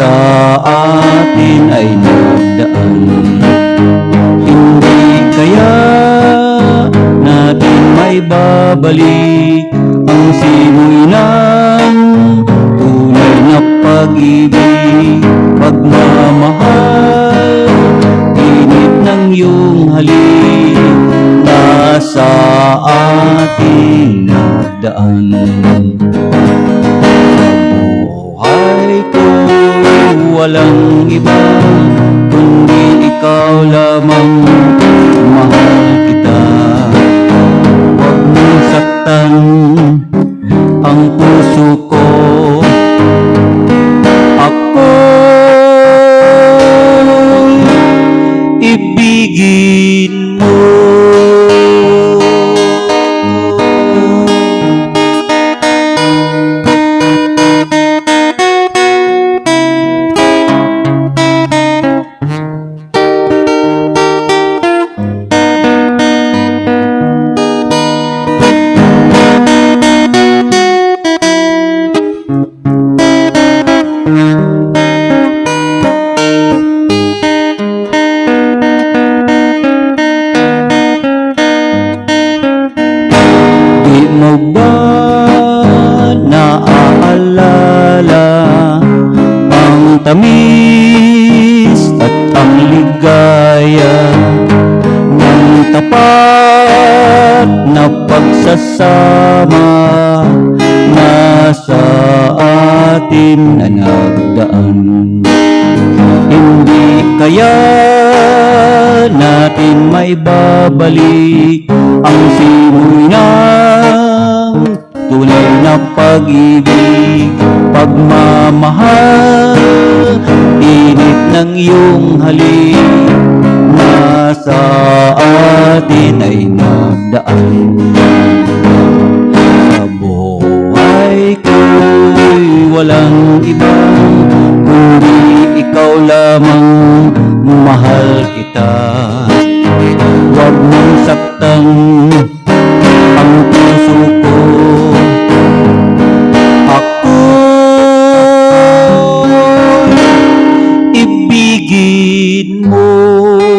sa atin ay nagdaan. Hindi kaya natin may babalik Ang simoy ng tunay na pag-ibig Pagmamahal, init ng iyong halik Nasa atin nagdaan. Oh, hi, walang iba kundi ikaw lamang mahal kita. Huwag mong saktan ang puso ko. Ako ibigin naaalala ang tamis at ang ligaya ng tapat na pagsasama na sa atin na nagdaan. Hindi kaya natin may babalik ang simoy ng tunay na pag-ibig Pagmamahal, init ng iyong halik Nasa atin ay nagdaan Sa buhay ko'y walang ibang Kundi ikaw lamang mahal kita paligid mo.